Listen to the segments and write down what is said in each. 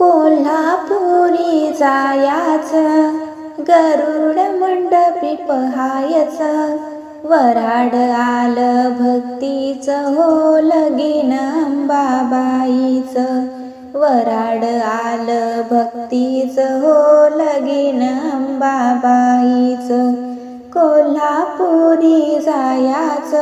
कोल्हापुरी जायाच गरुड मंडपी पहायच. वराड आलं भक्तीचं हो लगीन अंबाबाईच. वराड आलं भक्तीचं हो लगीन अंबाबाईच. कोल्हापुरी जायाच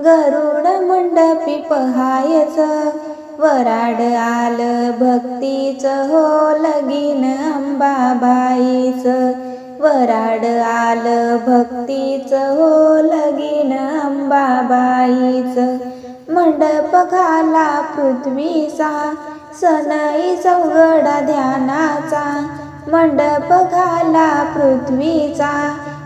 गरुड मंडपी पहायचं. वराड आलं भक्तीचं हो लगीन अंबाबाईच. वराड आलं भक्तीचं हो लगीन अंबाबाईच. मंडप घाला पृथ्वीचा सनई चौघडा ध्यानाचा. मंडप घाला पृथ्वीचा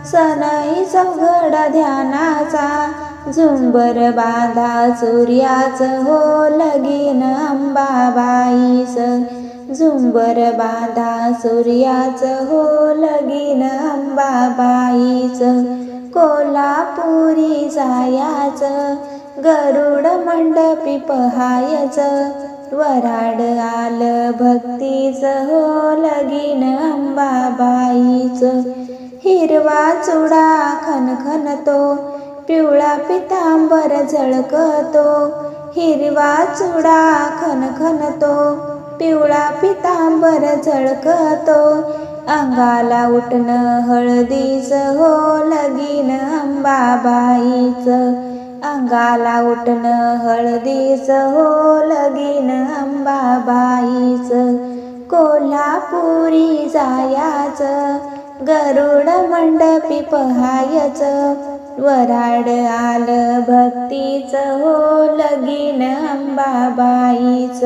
सनई चौघडा ध्यानाचा. झुंबर बांधा सूर्याचं हो लगीन अंबाबाईच झुंबर बांधा सूर्याचं हो लगीन अंबाबाईच कोल्हापुरी जायाच गरुड मंडपी पहायच वराड आल भक्तीचं हो लगीन अंबाबाईच हिरवा चुडा खनखनतो पिवळा पितांबर झळकतो हिरवा चुडा खनखनतो. पिवळा पितांबर झळकतो अंगाला उठणं हळदीचं हो लगीन अंबाबाईच. अंगाला उठणं हळदीचं हो लगीन अंबाबाईच. कोल्हापुरी जायाचं गरुड मंडपी पहायच. वराड आलं भक्तीचं हो लगीन अंबाबाईच.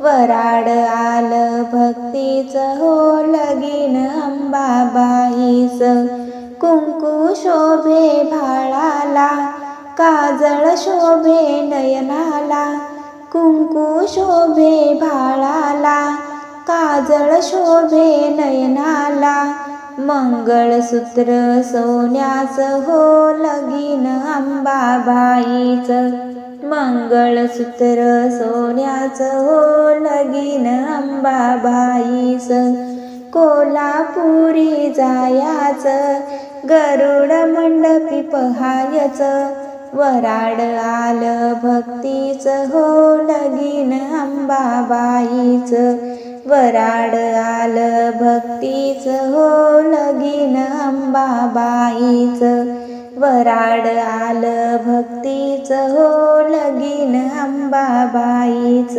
वराड आलं भक्तीचं हो लगीन अंबाबाईच. कुंकू शोभे भाळाला काजळ शोभे नयनाला. कुंकू शोभे भाळाला काजळ शोभे नयनाला. मंगळसूत्र सोन्याचं हो लगीन अंबाबाईच. मंगळसूत्र सोन्याचं हो लगीन अंबाबाईच. कोल्हापुरी जायाच गरुड मंडपी पहायच वराड आलं भक्तीचं हो लगीन अंबाबाईच. वराड आलं भक्तीचं हो लगीन अंबाबाईच. वराड आलं भक्तीचं हो लगीन अंबाबाईच.